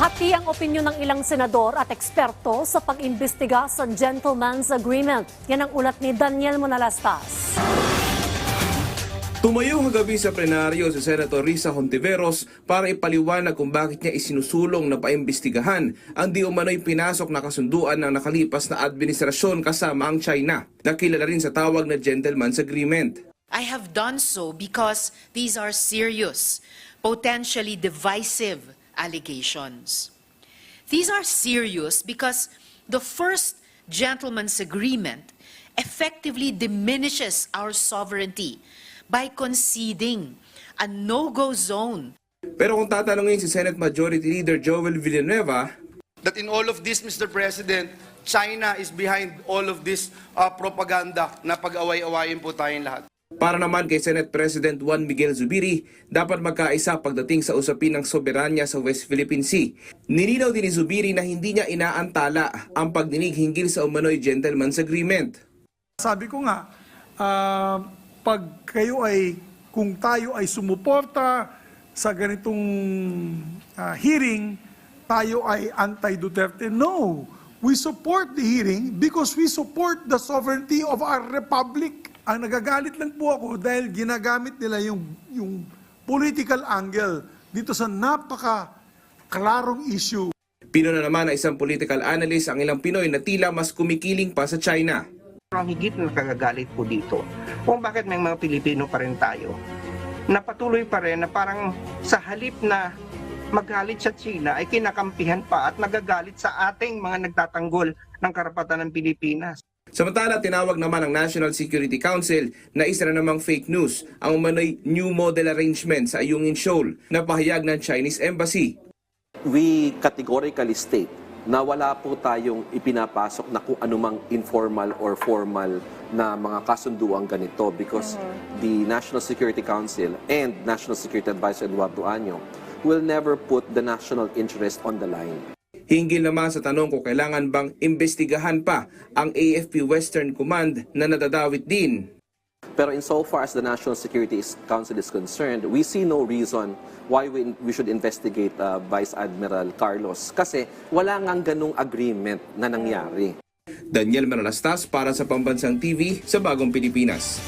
Hati ang opinyon ng ilang senador at eksperto sa pag-imbestiga sa Gentleman's Agreement. Yan ang ulat ni Daniel Manalastas. Tumayo kagabi sa plenaryo si Senator Risa Hontiveros para ipaliwanag kung bakit niya isinusulong na paimbestigahan ang di umano'y pinasok na kasunduan ng nakalipas na administrasyon kasama ang China, na kilala rin sa tawag na Gentleman's Agreement. I have done so because these are serious, potentially divisive allegations. These are serious because the first gentleman's agreement effectively diminishes our sovereignty by conceding a no-go zone Pero kung tatanungin si Senate Majority Leader Joel Villanueva, that in all of this, Mr. President, China is behind all of this uh, propaganda na pag-away-awayin po tayong lahat. Para naman kay Senate President Juan Miguel Zubiri, dapat magkaisa pagdating sa usapin ng soberanya sa West Philippine Sea. Nilinaw din ni Zubiri na hindi niya inaantala ang pagdinig hinggil sa umano'y gentleman's agreement. Sabi ko nga, ah, pag kayo ay, kung tayo ay sumuporta sa ganitong ah, hearing, tayo ay anti-Duterte. No, we support the hearing because we support the sovereignty of our republic. Ang nagagalit lang po ako dahil ginagamit nila yung, yung political angle dito sa napaka klarong issue. Pino na naman na isang political analyst ang ilang Pinoy na tila mas kumikiling pa sa China. ang higit na nakagagalit po dito kung bakit may mga Pilipino pa rin tayo na patuloy pa rin na parang sa halip na magalit sa China ay kinakampihan pa at nagagalit sa ating mga nagtatanggol ng karapatan ng Pilipinas. Samantala, tinawag naman ng National Security Council na isa na namang fake news ang umano'y New Model Arrangement sa Ayungin Shoal na pahayag ng Chinese Embassy. we categorically state na wala po tayong ipinapasok na kung anumang informal or formal na mga kasunduang ganito because the National Security Council and National Security Advisor Eduardo Año will never put the national interest on the line. Hinggil naman sa tanong kung kailangan bang imbestigahan pa ang AFP Western Command na nadadawit din. Pero insofar as the National Security Council is concerned, we see no reason why we, we should investigate uh, Vice Admiral Carlos kasi wala ngang ganung agreement na nangyari. Daniel Manalastas para sa Pambansang TV sa Bagong Pilipinas.